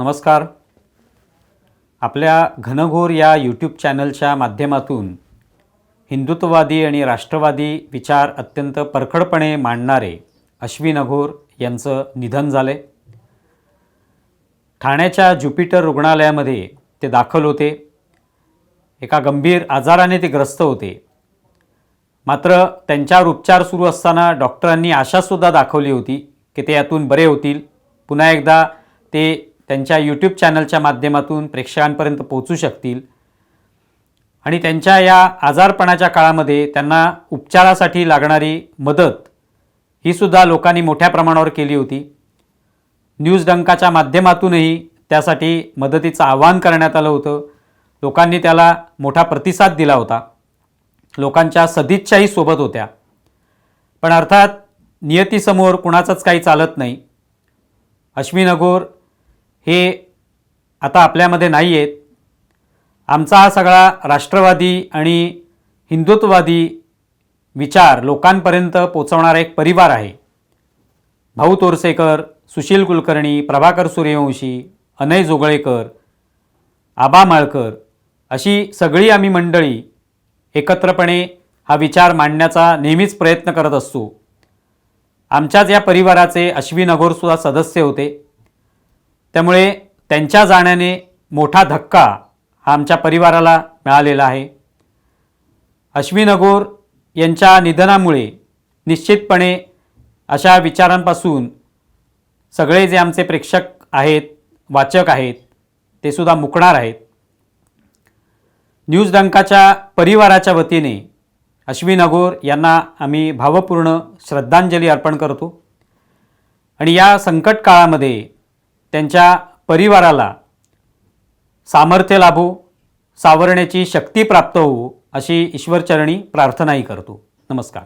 नमस्कार. आपल्या घनघोर या यूट्यूब चॅनलच्या माध्यमातून हिंदुत्ववादी आणि राष्ट्रवादी विचार अत्यंत परखडपणे मांडणारे अश्विन अघोर यांचं निधन झाले. ठाण्याच्या ज्युपिटर रुग्णालयामध्ये ते दाखल होते. एका गंभीर आजाराने ते ग्रस्त होते. मात्र त्यांच्यावर उपचार सुरू असताना डॉक्टरांनी आशासुद्धा दाखवली होती की ते यातून बरे होतील. पुन्हा एकदा ते त्यांच्या यूट्यूब चॅनलच्या माध्यमातून प्रेक्षकांपर्यंत पोहोचू शकतील. आणि त्यांच्या या आजारपणाच्या काळामध्ये त्यांना उपचारासाठी लागणारी मदत ही सुद्धा लोकांनी मोठ्या प्रमाणावर केली होती. न्यूज डंकाच्या माध्यमातूनही त्यासाठी मदतीचं आवाहन करण्यात आलं होतं. लोकांनी त्याला मोठा प्रतिसाद दिला होता. लोकांच्या सदिच्छाही सोबत होत्या. पण अर्थात नियतीसमोर कुणाचंच काही चालत नाही. अश्विन अघोर हे आता आपल्यामध्ये नाही आहेत आमचा हा सगळा राष्ट्रवादी आणि हिंदुत्ववादी विचार लोकांपर्यंत पोचवणारा एक परिवार आहे. भाऊ तोरसेकर सुशील कुलकर्णी प्रभाकर सूर्यवंशी अनय जोगळेकर आबा माळकर अशी सगळी आम्ही मंडळी एकत्रपणे हा विचार मांडण्याचा नेहमीच प्रयत्न करत असतो. आमच्याच या परिवाराचे अश्विन अघोरसुद्धा सदस्य होते. त्यामुळे त्यांच्या जाण्याने मोठा धक्का हा आमच्या परिवाराला मिळालेला आहे. अश्विन अगोर यांच्या निधनामुळे निश्चितपणे अशा विचारांपासून सगळे जे आमचे प्रेक्षक आहेत वाचक आहेत ते सुद्धा मुकणार आहेत. न्यूज डंकाच्या परिवाराच्या वतीने अश्विन अगोर यांना आम्ही भावपूर्ण श्रद्धांजली अर्पण करतो. आणि या संकट काळामध्ये त्यांच्या परिवाराला सामर्थ्य लाभो सावरण्याची शक्ती प्राप्त होऊ अशी ईश्वरचरणी प्रार्थनाही करतो. नमस्कार.